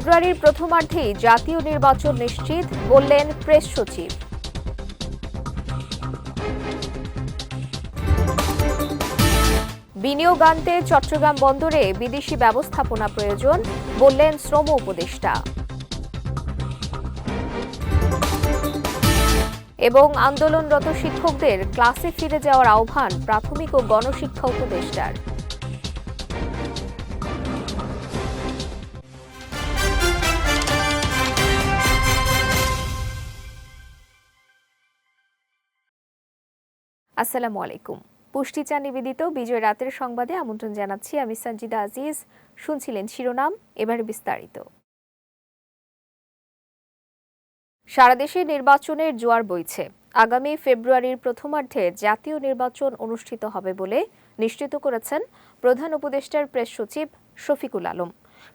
ফেব্রুয়ারির প্রথমার্ধেই জাতীয় নির্বাচন নিশ্চিত বললেন প্রেস সচিব। বিনিয়োগ আনতে চট্টগ্রাম বন্দরে বিদেশি ব্যবস্থাপনা প্রয়োজন বললেন শ্রম উপদেষ্টা। এবং আন্দোলনরত শিক্ষকদের ক্লাসে ফিরে যাওয়ার আহ্বান প্রাথমিক ও গণশিক্ষা উপদেষ্টার। আসসালামু আলাইকুম। পুষ্টিচা নিবেদিত বিজয় রাতের সংবাদে আমন্ত্রণ জানাচ্ছি আমি সঞ্জিদা আজিজ। শুনছিলেন শিরোনাম, এবারে বিস্তারিত। সারা দেশে নির্বাচনের জোয়ার বইছে। আগামী ফেব্রুয়ারির প্রথমার্ধে জাতীয় নির্বাচন অনুষ্ঠিত হবে বলে নিশ্চিত করেছেন প্রধান উপদেষ্টার প্রেস সচিব শফিকুল আলম।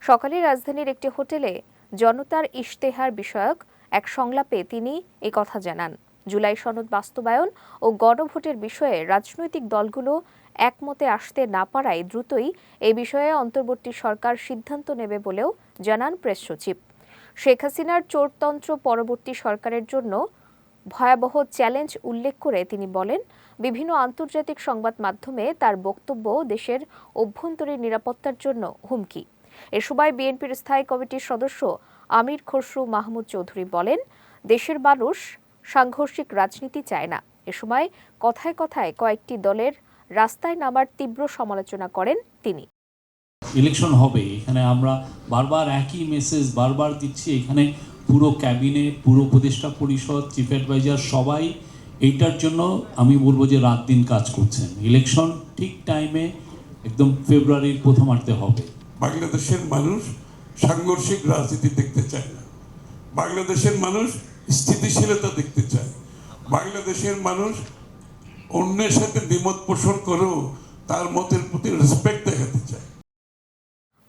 সকালে রাজধানীর একটি হোটেলে জনতার ইশতেহার বিষয়ক এক সংলাপে তিনি কথা জানান। জুলাই সনদ বাস্তবায়ন ও গণভোটের বিষয়ে রাজনৈতিক দলগুলো একমতে আসতে না পারায় দ্রুতই এই বিষয়ে অন্তর্বর্তী সরকার সিদ্ধান্ত নেবে বলেও জানান প্রেস সচিব। শেখ হাসিনার চোরতন্ত্র পরবর্তী সরকারের জন্য ভয়াবহ চ্যালেঞ্জ উল্লেখ করে তিনি বলেন, বিভিন্ন আন্তর্জাতিক সংবাদ মাধ্যমে তার বক্তব্য দেশের অভ্যন্তরীণ নিরাপত্তার জন্য হুমকি। এ সময় বিএনপির স্থায়ী কমিটির সদস্য আমির খসরু মাহমুদ চৌধুরী বলেন, দেশের মানুষ সাংঘর্ষিক রাজনীতি চায় না। এ সময় কথায় কথায় কয়েকটি দলের রাস্তায় নামার তীব্র সমালোচনা করেন তিনি। ইলেকশন হবে এখানে আমরা বারবার একই মেসেজ বারবার দিচ্ছি এখানে পুরো ক্যাবিনেট পুরো উপদেষ্টা পরিষদ চিফ অ্যাডভাইজার সবাই এইটার জন্য আমি বলব যে রাত দিন কাজ করছেন। ইলেকশন ঠিক টাইমে একদম ফেব্রুয়ারির প্রথম প্রথমার্ধে হবে। বাংলাদেশের মানুষ সাংঘর্ষিক রাজনীতি দেখতে চায় না। বাংলাদেশের মানুষ স্থিতিশীলতা দেখতে চায়। বাংলাদেশের মানুষ অন্যের সাথে দ্বিমত পোষণ করেও তার মতের প্রতি রেসপেক্ট দেখাতে চায়।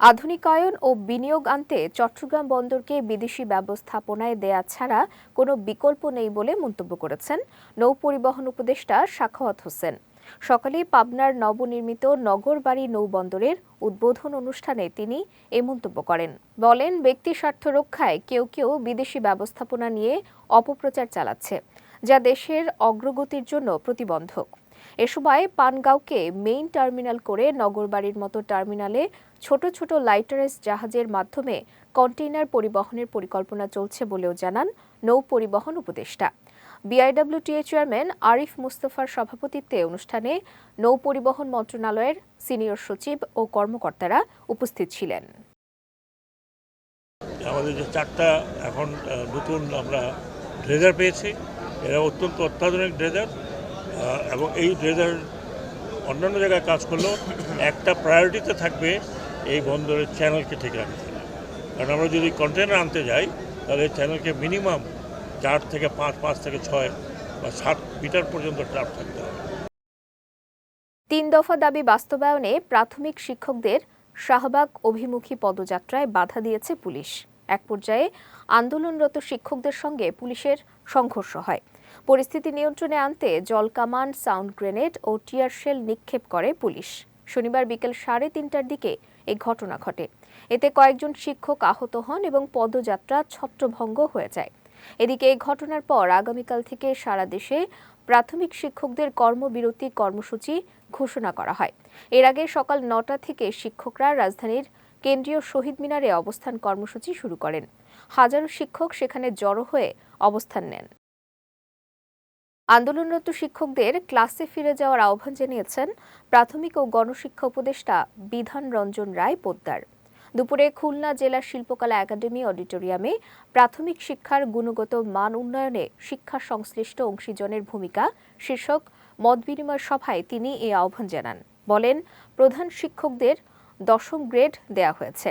আধুনিকায়ন ও বিনিয়োগ আনতে চট্টগ্রাম বন্দরকে বিদেশি ব্যবস্থাপনায় দেয়া ছাড়া কোনো বিকল্প নেই বলে মন্তব্য করেছেন নৌপরিবহন উপদেষ্টা সাখাওয়াত হোসেন। সকালে পাবনার নবনির্মিত নগরবাড়ি নৌবন্দরের উদ্বোধন অনুষ্ঠানে তিনি এ মন্তব্য করেন। বলেন, ব্যক্তি স্বার্থ রক্ষায় কেউ কেউ বিদেশি ব্যবস্থাপনা নিয়ে অপপ্রচার চালাচ্ছে, যা দেশের অগ্রগতির জন্য প্রতিবন্ধক। এ সময় পানগাঁওকে মেইন টার্মিনাল করে নগরবাড়ির মতো টার্মিনালে ছোট ছোট লাইটারেস জাহাজের মাধ্যমে কন্টেইনার পরিবহনের পরিকল্পনা চলছে বলেও জানান নৌ পরিবহন উপদেষ্টা। বিআইডব্লিউটিএ চেয়ারম্যান আরিফ মুস্তফার সভাপতিত্বে অনুষ্ঠানে নৌ পরিবহন মন্ত্রণালয়ের সিনিয়র সচিব ও কর্মকর্তারা উপস্থিত ছিলেন। আমাদের যে চারটা এখন নতুন আমরা ড্রেজার পেয়েছি, এরা অত্যন্ত অত্যাধুনিক ড্রেজার এবং এই ড্রেজার অন্যান্য জায়গায় কাজ করলেও একটা প্রায়োরিটিতে থাকবে এই বন্দরের চ্যানেলকে ঠিক রাখতে কারণ আমরা যদি কন্টেনার আনতে যাই, তাহলে চ্যানেলকে মিনিমাম চার থেকে পাঁচ পাঁচ থেকে ছয় বা সাত মিটার পর্যন্ত ট্রাপ থাকতে হবে। তিন দফা দাবি বাস্তবায়নে প্রাথমিক শিক্ষকদের শাহবাগ অভিমুখী পদযাত্রায় বাধা দিয়েছে পুলিশ। এক পর্যায়ে আন্দোলনরত শিক্ষকদের সঙ্গে পুলিশের সংঘর্ষ হয়। পরিস্থিতি নিয়ন্ত্রণে আনতে জলকামান সাউন্ড গ্রেনেড ও টিয়ার শেল নিক্ষেপ করে পুলিশ। শনিবার বিকেল সাড়ে তিনটার দিকে এই ঘটনা ঘটে। এতে কয়েকজন শিক্ষক আহত হন এবং পদযাত্রা ছত্রভঙ্গ হয়ে যায়। এদিকে এই ঘটনার পর আগামীকাল থেকে সারা দেশে প্রাথমিক শিক্ষকদের কর্মবিরতি কর্মসূচি ঘোষণা করা হয়। এর আগে সকাল নটা থেকে শিক্ষকরা রাজধানীর কেন্দ্রীয় শহীদ মিনারে অবস্থান কর্মসূচি শুরু করেন। হাজারো শিক্ষক সেখানে জড়ো হয়ে অবস্থান নেন। আন্দোলনরত শিক্ষকদের ক্লাসে ফিরে যাওয়ার আহ্বান জানিয়েছেন প্রাথমিক ও গণশিক্ষা উপদেষ্টা বিধান রঞ্জন রায় পোদ্দার। দুপুরে খুলনা জেলা শিল্পকলা একাডেমি অডিটোরিয়ামে প্রাথমিক শিক্ষার গুণগত মান উন্নয়নে শিক্ষা সংশ্লিষ্ট অংশীজনের ভূমিকা শীর্ষক মতবিনিময় সভায় তিনি এই আহ্বান জানান। বলেন, প্রধান শিক্ষকদের দশম গ্রেড দেয়া হয়েছে,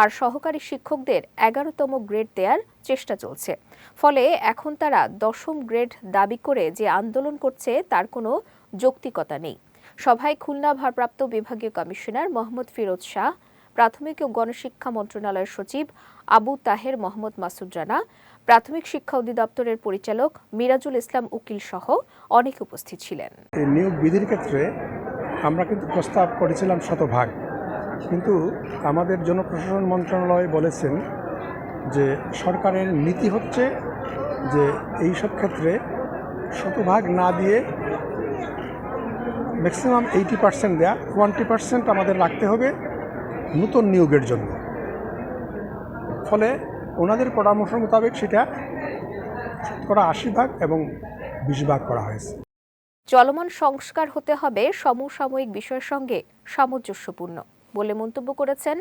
আর সহকারী শিক্ষকদের এগারোতম গ্রেড দেওয়ার চেষ্টা চলছে। ফলে এখন তারা দশম গ্রেড দাবি করে যে আন্দোলন করছে তার কোনো যৌক্তিকতা নেই। সভায় খুলনা ভারপ্রাপ্ত বিভাগীয় কমিশনার মোহাম্মদ ফিরোজ শাহ প্রাথমিক ও গণশিক্ষা মন্ত্রণালয়ের সচিব আবু তাহের মোহাম্মদ মাসুদ রানা প্রাথমিক শিক্ষা অধিদপ্তরের পরিচালক মিরাজুল ইসলাম উকিল সহ অনেক উপস্থিত ছিলেন। এই নিয়োগ বিধির ক্ষেত্রে আমরা কিন্তু প্রস্তাব করেছিলাম শতভাগ। কিন্তু আমাদের জনপ্রশাসন মন্ত্রণালয় বলেছেন যে সরকারের নীতি হচ্ছে যে এই সব ক্ষেত্রে শতভাগ না দিয়ে ম্যাক্সিমাম এইটি পার্সেন্ট দেয়া টোয়েন্টি পার্সেন্ট আমাদের রাখতে হবে। নতুন নিয়োগের জন্য। ফলে ওনাদের পরামর্শ মোতাবেক সেটা শতকরা আশি ভাগ এবং বিশ ভাগ করা হয়েছে। চলমান সংস্কার হতে হবে সমসাময়িক বিষয়ের সঙ্গে সামঞ্জস্যপূর্ণ বলে মন্তব্য করেছেন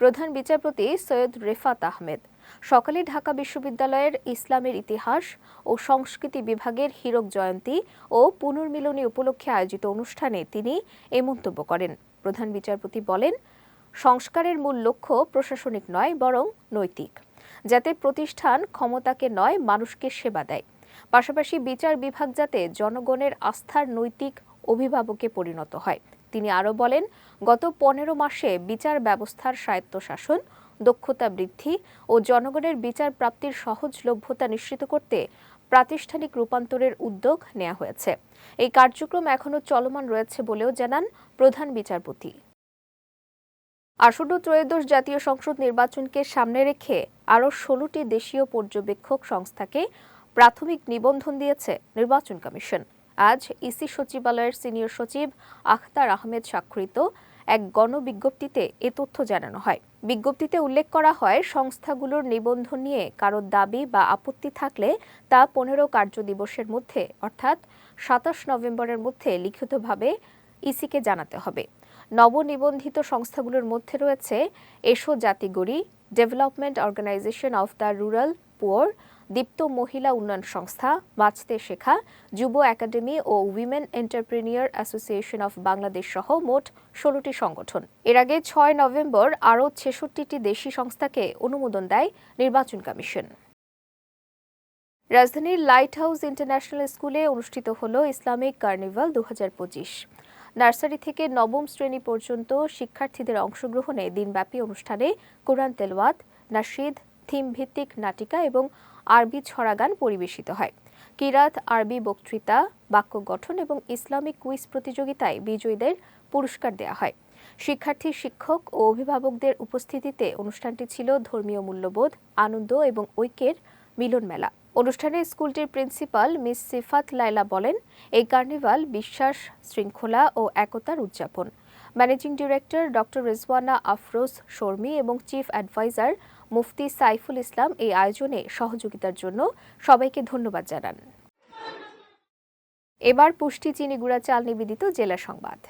প্রধান বিচারপতি সৈয়দ রেফাত আহমেদ। সকালে ঢাকা বিশ্ববিদ্যালয়ের ইসলামের ইতিহাস ও সংস্কৃতি বিভাগের হীরক জয়ন্তী ও পুনর্মিলনী উপলক্ষে আয়োজিত অনুষ্ঠানে তিনি এ মন্তব্য করেন। প্রধান বিচারপতি বলেন সংস্কারের মূল লক্ষ্য প্রশাসনিক নয়, বরং নৈতিক। যাতে প্রতিষ্ঠান ক্ষমতাকে নয়, মানুষকে সেবা দেয়। পাশাপাশি বিচার বিভাগ যাতে জনগণের আস্থার নৈতিক অভিভাবকে পরিণত হয়। তিনি আরও বলেন, গত পনেরো মাসে বিচার ব্যবস্থার স্বায়ত্তশাসন, দক্ষতা বৃদ্ধি ও জনগণের বিচার প্রাপ্তির সহজলভ্যতা নিশ্চিত করতে প্রাতিষ্ঠানিক রূপান্তরের উদ্যোগ নেওয়া হয়েছে। এই কার্যক্রম এখনও চলমান রয়েছে বলেও জানান প্রধান বিচারপতি। আসন্ন ত্রয়োদশ জাতীয় সংসদ নির্বাচনকে সামনে রেখে আরও ষোলোটি দেশীয় পর্যবেক্ষক সংস্থাকে প্রাথমিক নিবন্ধন দিয়েছে নির্বাচন কমিশন। আজ ইসি সচিবালয়ের সিনিয়র সচিব আখতার আহমেদ স্বাক্ষরিত এক গণবিজ্ঞপ্তিতে এ তথ্য জানানো হয়। বিজ্ঞপ্তিতে উল্লেখ করা হয়, সংস্থাগুলোর নিবন্ধন নিয়ে কারও দাবি বা আপত্তি থাকলে তা পনেরো কার্যদিবসের মধ্যে, অর্থাৎ সাতাশ নভেম্বরের মধ্যে লিখিতভাবে ইসিকে জানাতে হবে। নবনিবন্ধিত সংস্থাগুলোর মধ্যে রয়েছে এসো জাতিগড়ি, development organization of the rural poor, দীপ্ত মহিলা উন্নয়ন সংস্থা, বাঁচতে শেখা, যুব academy O women entrepreneur association of Bangladesh সহ মোট ষোলোটি সংগঠন। এর আগে ছয় নভেম্বর আরও ছেষট্টিটি দেশি সংস্থাকে অনুমোদন দেয় নির্বাচন কমিশন। রাজধানীর লাইট হাউস ইন্টারন্যাশনাল স্কুলে অনুষ্ঠিত হল ইসলামিক কার্নিভাল দু হাজার পঁচিশ। নার্সারি থেকে নবম শ্রেণি পর্যন্ত শিক্ষার্থীদের অংশগ্রহণে দিনব্যাপী অনুষ্ঠানে কোরআন তেলওয়াত নাশিদ থিম ভিত্তিক নাটিকা এবং আরবি ছড়াগান পরিবেশিত হয়। কিরাত, আরবি বক্তৃতা, বাক্য গঠন এবং ইসলামিক কুইজ প্রতিযোগিতায় বিজয়ীদের পুরস্কার দেওয়া হয়। শিক্ষার্থী, শিক্ষক ও অভিভাবকদের উপস্থিতিতে অনুষ্ঠানটি ছিল ধর্মীয় মূল্যবোধ, আনন্দ এবং ঐক্যের মিলন মেলা অনুষ্ঠানে স্কুলটির প্রিন্সিপাল মিস সিফাত লাইলা বলেন, এই কার্নিভাল বিশ্বাস, শৃঙ্খলা ও একতার উদযাপন। Managing director doctor Rezwana Afroz Sharmi এবং চিফ অ্যাডভাইজার মুফতি সাইফুল ইসলাম এই আয়োজনে সহযোগিতার জন্য সবাইকে ধন্যবাদ জানান। এবার পুষ্টি চিনি গুঁড়া চাল নিবেদিত জেলা সংবাদ।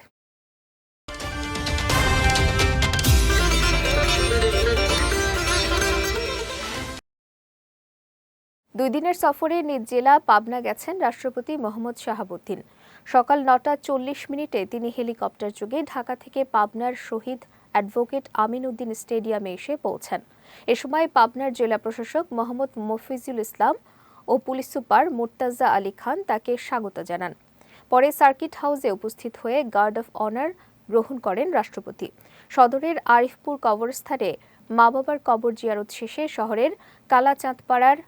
দুই দিনের সফরে নিজ জেলা পাবনা গেছেন রাষ্ট্রপতি মোহাম্মদ শাহাবুদ্দিন। সকাল নটা চল্লিশ মিনিটে তিনি হেলিকপ্টার যোগে ঢাকা থেকে পাবনার শহীদ অ্যাডভোকেট আমিন উদ্দিন স্টেডিয়ামে এসে পৌঁছান। এ সময় পাবনার জেলা প্রশাসক মোহাম্মদ মফিজুল ইসলাম ও পুলিশ সুপার মুর্তাজা আলী খান তাকে স্বাগত জানান। পরে সার্কিট হাউসে উপস্থিত হয়ে গার্ড অফ অনার গ্রহণ করেন রাষ্ট্রপতি। সদরের আরিফপুর কবরস্থানে মা বাবার কবর জিয়ারত শেষে শহরের কালাচাঁদপাড়ার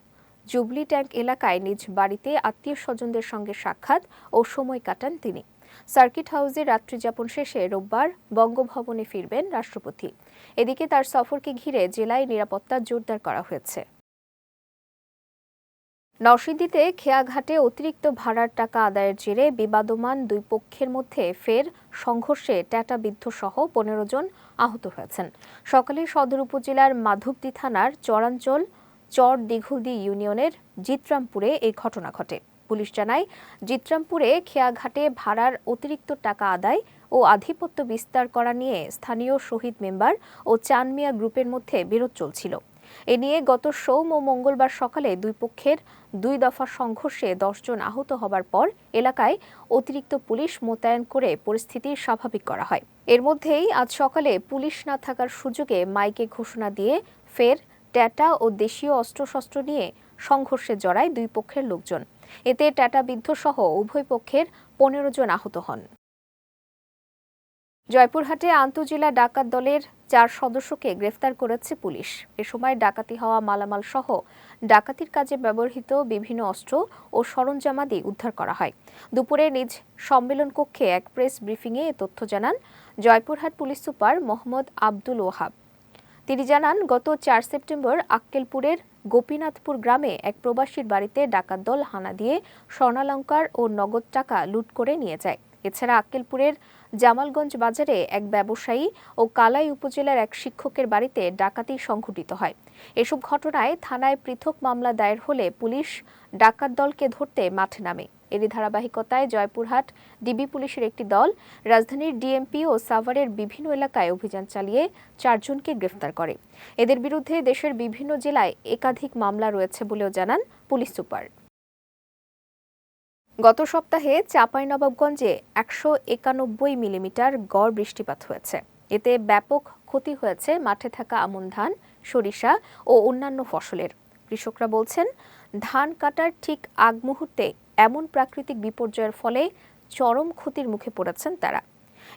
জুবলি ট্যাঙ্ক এলাকায় নিজ বাড়িতে আত্মীয় স্বজনদের সঙ্গে সাক্ষাৎ ও সময় কাটান তিনি। সার্কিট হাউসে রাত্রিযাপন শেষে রোববার বঙ্গভবনে ফিরবেন রাষ্ট্রপতি। এদিকে তার সফরকে ঘিরে জেলায় নিরাপত্তা জোরদার করা হয়েছে। নরসিংদীতে খেয়াঘাটে অতিরিক্ত ভাড়ার টাকা আদায়ের জেরে বিবাদমান দুই পক্ষের মধ্যে ফের সংঘর্ষে ট্যাটা বিদ্ধ সহ পনেরো জন আহত হয়েছেন। সকালে সদর উপজেলার মাধবদী থানার চরাঞ্চল চর দিঘুলদি ইউনিয়নের জিত্রামপুরে এই ঘটনা ঘটে। পুলিশ জানায়, জিত্রামপুরে খেয়াঘাটে ভাড়ার অতিরিক্ত টাকা আদায় ও আধিপত্য বিস্তার করা নিয়ে স্থানীয় শহীদ মেম্বার ও চানমিয়া গ্রুপের মধ্যে বিরোধ চলছিল। এ নিয়ে গত সোম ও মঙ্গলবার সকালে দুই পক্ষের দুই দফা সংঘর্ষে দশজন আহত হবার পর এলাকায় অতিরিক্ত পুলিশ মোতায়েন করে পরিস্থিতি স্বাভাবিক করা হয়। এর মধ্যেই আজ সকালে পুলিশ না থাকার সুযোগে মাইকে ঘোষণা দিয়ে ফের ট্যাটা ও দেশীয় অস্ত্রশস্ত্র নিয়ে সংঘর্ষে জড়ায় দুই পক্ষের লোকজন। এতে ট্যাটা বিদ্ধ সহ উভয় পক্ষের পনেরো জন আহত হন। জয়পুরহাটে আন্তজেলা ডাকাত দলের চার সদস্যকে গ্রেফতার করেছে পুলিশ। এ সময় ডাকাতি হওয়া মালামাল সহ ডাকাতির কাজে ব্যবহৃত বিভিন্ন অস্ত্র ও সরঞ্জামাদি উদ্ধার করা হয়। দুপুরে নিজ সম্মেলন কক্ষে এক প্রেস ব্রিফিংয়ে এ তথ্য জানান জয়পুরহাট পুলিশ সুপার মোহাম্মদ আব্দুল ওহাব তিনি জানান, গত চার সেপ্টেম্বর আক্কেলপুরের গোপীনাথপুর গ্রামে এক প্রবাসীর বাড়িতে ডাকাত দল হানা দিয়ে স্বর্ণালঙ্কার ও নগদ টাকা লুট করে নিয়ে যায়। এছাড়া আক্কেলপুরের জামালগঞ্জ বাজারে এক ব্যবসায়ী ও কালাই উপজেলার এক শিক্ষকের বাড়িতে ডাকাতি সংঘটিত হয়। এসব ঘটনায় থানায় পৃথক মামলা দায়ের হলে পুলিশ ডাকাত দলকে ধরতে মাঠে নামে। এরই ধারাবাহিকতায় জয়পুরহাট, ডিবি পুলিশের একটি দল, রাজধানীর ডিএমপি ও সাভারের বিভিন্ন এলাকায় অভিযান চালিয়ে চারজনকে গ্রেফতার করে। এদের বিরুদ্ধে দেশের বিভিন্ন জেলায় একাধিক মামলা রয়েছে বলেও জানান পুলিশ সুপার। গত সপ্তাহে চাঁপাইনবাবগঞ্জে একশো একানব্বই মিলিমিটার গড় বৃষ্টিপাত হয়েছে। এতে ব্যাপক ক্ষতি হয়েছে মাঠে থাকা আমন ধান, সরিষা ও অন্যান্য ফসলের। কৃষকরা বলছেন, ধান কাটার ঠিক আগ মুহূর্তে এমন প্রাকৃতিক বিপর্যয়ের ফলে চরম ক্ষতির মুখে পড়েছেন তারা।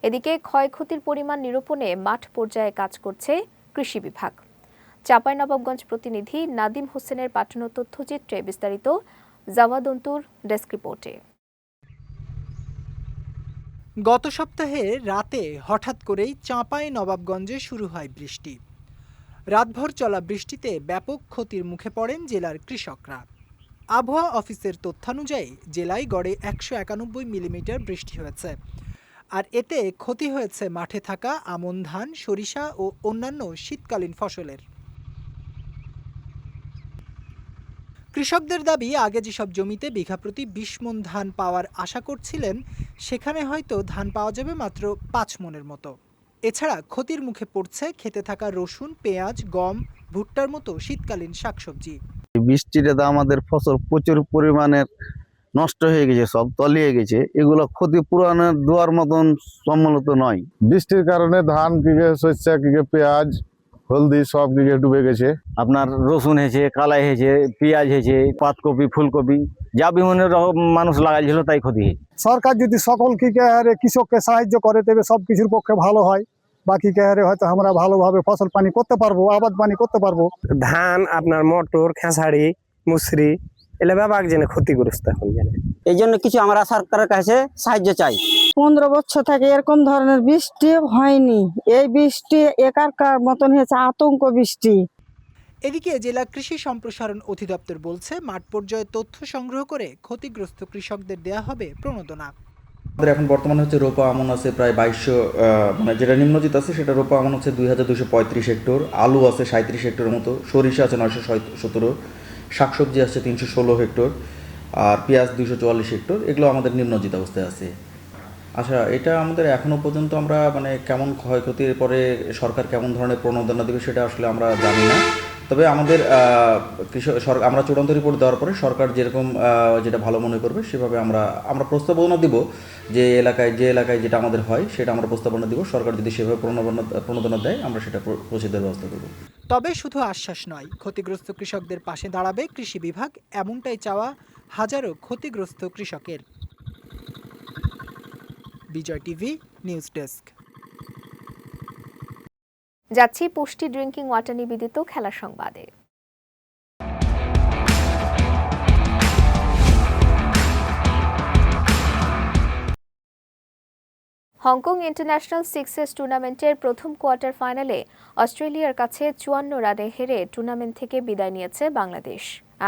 এদিকে ক্ষয়ক্ষতির পরিমাণ নিরূপণে মাঠ পর্যায়ে কাজ করছে কৃষি বিভাগ। চাঁপাইনবাবগঞ্জ প্রতিনিধি নাদিম হোসেনের পাঠানো তথ্যচিত্রে বিস্তারিত জাওয়াদন্তুর ডেস্ক রিপোর্টে। গত সপ্তাহে রাতে হঠাৎ করেই চাঁপাই নবাবগঞ্জে শুরু হয় বৃষ্টি। রাতভর চলা বৃষ্টিতে ব্যাপক ক্ষতির মুখে পড়েন জেলার কৃষকরা। আবহাওয়া অফিসের তথ্যানুযায়ী জেলায় গড়ে একশো একানব্বই মিলিমিটার বৃষ্টি হয়েছে। আর এতে ক্ষতি হয়েছে মাঠে থাকা আমন ধান, সরিষা ও অন্যান্য শীতকালীন ফসলের। কৃষকদের দাবি, আগে যেসব জমিতে বিঘাপ্রতি বিশ মন ধান পাওয়ার আশা করছিলেন, সেখানে হয়তো ধান পাওয়া যাবে মাত্র পাঁচ মনের মতো। এছাড়া ক্ষতির মুখে পড়ছে খেতে থাকা রসুন, পেঁয়াজ, গম, ভুট্টার মতো শীতকালীন শাকসবজি। এই বৃষ্টিটাতে আমাদের ফসল প্রচুর পরিমাণের নষ্ট হয়ে গেছে সব তলিয়ে গেছে। এগুলো ক্ষতিপূরণের দেওয়ার মতন সম্মত নয়। বৃষ্টির কারণে ধান কিকে শস্য কিকে পেঁয়াজ হলদি সব দিকে ডুবে গেছে। আপনার রসুন হয়েছে কালাই হয়েছে পেঁয়াজ হয়েছে পাতকপি ফুলকপি যা বিভিন্ন রকম মানুষ লাগাইছিল তাই ক্ষতি হয়েছে। সরকার যদি সকলকে হারে কৃষককে সাহায্য করে তবে সব কিছুর পক্ষে ভালো হয়। বাকিকে হারে হয়তো আমরা ভালোভাবে ফসল পানি করতে পারব আবাদ পানি করতে পারব। ধান আপনার মটর খেসারি মুসরি এলে ব্যাপার জেনে ক্ষতিগ্রস্ত এখন জেনে। এই জন্য কিছু আমরা সরকারের কাছে সাহায্য চাই। পনেরো বছর থেকে এরকম ধরনের বৃষ্টি হয়নি। এই বৃষ্টি একার মতন হয়েছে আতঙ্ক বৃষ্টি। এদিকে জেলা কৃষি সম্প্রসারণ অধিদপ্তর বলছে মাঠ পর্যায়ে তথ্য সংগ্রহ করে ক্ষতিগ্রস্ত কৃষকদের দেয়া হবে প্রণোদনা। আমাদের এখন বর্তমানে হচ্ছে রোপা আমন আছে প্রায় বাইশশো মানে যেটা নিম্নজিত আছে সেটা রোপা আমন হচ্ছে দুই হাজার দুশো পঁয়ত্রিশ হেক্টর, আলু আছে সাঁত্রিশ হেক্টরের মতো, সরিষা আছে নয়শো সতেরো, শাকসবজি আছে তিনশো ষোলো হেক্টর, আর পেঁয়াজ দুইশো চুয়াল্লিশ হেক্টর, এগুলো আমাদের নিম্নজিত অবস্থায় আছে। আচ্ছা এটা আমাদের এখনও পর্যন্ত আমরা মানে কেমন ক্ষয়ক্ষতির পরে সরকার কেমন ধরনের প্রণোদনা দেবে সেটা আসলে আমরা জানি না। তবে আমাদের কৃষক আমরা চূড়ান্ত রিপোর্ট দেওয়ার পরে সরকার যেরকম যেটা ভালো মনে করবে সেভাবে আমরা আমরা প্রস্তাবনা দিব যে এলাকায় যে এলাকায় যেটা আমাদের হয় সেটা আমরা প্রস্তাবনা দিব। সরকার যদি সেভাবে প্রণোদনা প্রণোদনা দেয়, আমরা সেটা প্রসিদ্ধের ব্যবস্থা করব। তবে শুধু আশ্বাস নয়, ক্ষতিগ্রস্ত কৃষকদের পাশে দাঁড়াবে কৃষি বিভাগ। এমনটাই চাওয়া হাজারো ক্ষতিগ্রস্ত কৃষকের। Bijoy TV, news desk. যাচ্ছি পুষ্টি ড্রিঙ্কিং ওয়াটার নিবেদিত খেলা সংবাদে। হংকং ইন্টারন্যাশনাল সিক্সেস টুর্নামেন্টের প্রথম কোয়ার্টার ফাইনালে অস্ট্রেলিয়ার কাছে চুয়ান্ন রানে হেরে টুর্নামেন্ট থেকে বিদায় নিয়েছে বাংলাদেশ।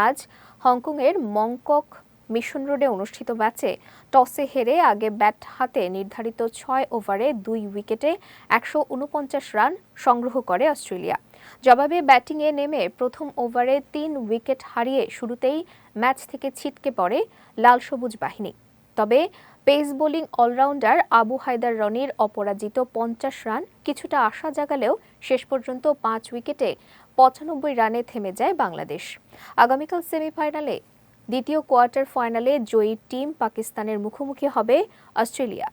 আজ হংকংয়ের মংকক মিশন রোডে অনুষ্ঠিত ম্যাচে টসে হেরে আগে ব্যাট হাতে নির্ধারিত ছয় ওভারে দুই উইকেটে একশো উনপঞ্চাশ রান সংগ্রহ করে অস্ট্রেলিয়া। জবাবে ব্যাটিংয়ে নেমে প্রথম ওভারে তিন উইকেট হারিয়ে শুরুতেই ম্যাচ থেকে ছিটকে পড়ে লাল সবুজ বাহিনী। তবে pace bowling allrounder Abu Haider রনির অপরাজিত পঞ্চাশ রান কিছুটা আশা জাগালেও শেষ পর্যন্ত পাঁচ উইকেটে পঁচানব্বই রানে থেমে যায় বাংলাদেশ। আগামীকাল সেমিফাইনালে দ্বিতীয় কোয়ার্টার ফাইনালে জয়ী টিম পাকিস্তানের মুখোমুখি হবে অস্ট্রেলিয়া।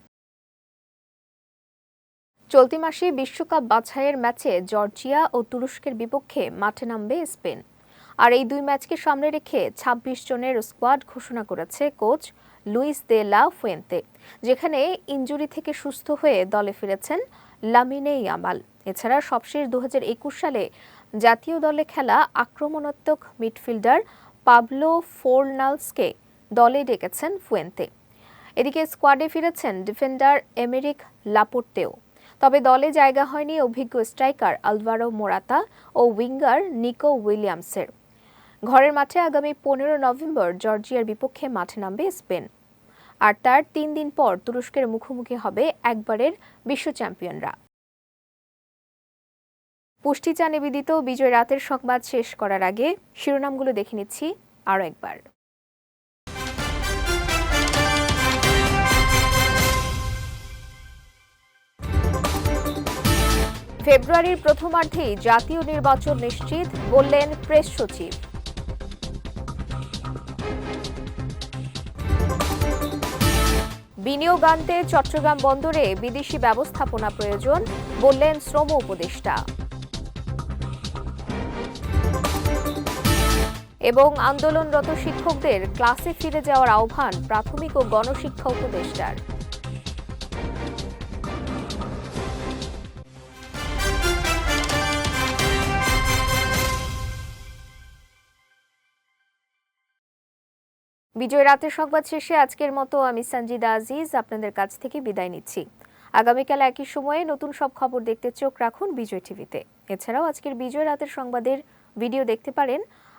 চলতি মাসে বিশ্বকাপ বাছাইয়ের ম্যাচে জর্জিয়া ও তুরস্কের বিপক্ষে মাঠে নামবে স্পেন। আর এই দুই ম্যাচকে সামনে রেখে ২৬ জনের স্কোয়াড ঘোষণা করেছে coach Luis de la Fuente, যেখানে ইঞ্জুরি থেকে সুস্থ হয়ে দলে ফিরেছেন লামিনে ইয়ামাল। এছাড়া সবশেষ দু হাজার একুশ সালে জাতীয় দলে খেলা আক্রমণাত্মক মিডফিল্ডার পাবলো ফোরনালসকে দলে ডেকেছেন ফুয়েন্তে। এদিকে স্কোয়াডে ফিরেছেন ডিফেন্ডার এমেরিক লাপোর্তেও। তবে দলে জায়গা হয়নি অভিজ্ঞ স্ট্রাইকার আলভারো মোরাতা ও উইঙ্গার নিকো উইলিয়ামসের। ঘরের মাঠে আগামী পনেরো নভেম্বর জর্জিয়ার বিপক্ষে মাঠে নামবে স্পেন। আর তার তিন দিন পর তুরস্কের মুখোমুখি হবে একবারের বিশ্ব চ্যাম্পিয়নরা। পুষ্টিচা নিবেদিত বিজয় রাতের সংবাদ শেষ করার আগে শিরোনামগুলো দেখে নিচ্ছি আরও একবার। ফেব্রুয়ারির প্রথমার্ধেই জাতীয় নির্বাচন নিশ্চিত, বললেন প্রেস সচিব। বিনিয়োগ আনতে চট্টগ্রাম বন্দরে বিদেশি ব্যবস্থাপনা প্রয়োজন, বললেন শ্রম উপদেষ্টা। এবং আন্দোলনরত শিক্ষকদের ক্লাসে ফিরে যাওয়ার আহ্বান প্রাথমিক ও গণশিক্ষা উপদেষ্টার। বিজয় রাতের সংবাদ শেষে আজকের মতো আমি সঞ্জিদা আজিজ আপনাদের কাছ থেকে বিদায় নিচ্ছি। আগামীকাল একই সময়ে নতুন সব খবর দেখতে চোখ রাখুন বিজয় টিভিতে। এছাড়াও আজকের বিজয় রাতের সংবাদের ভিডিও দেখতে পারেন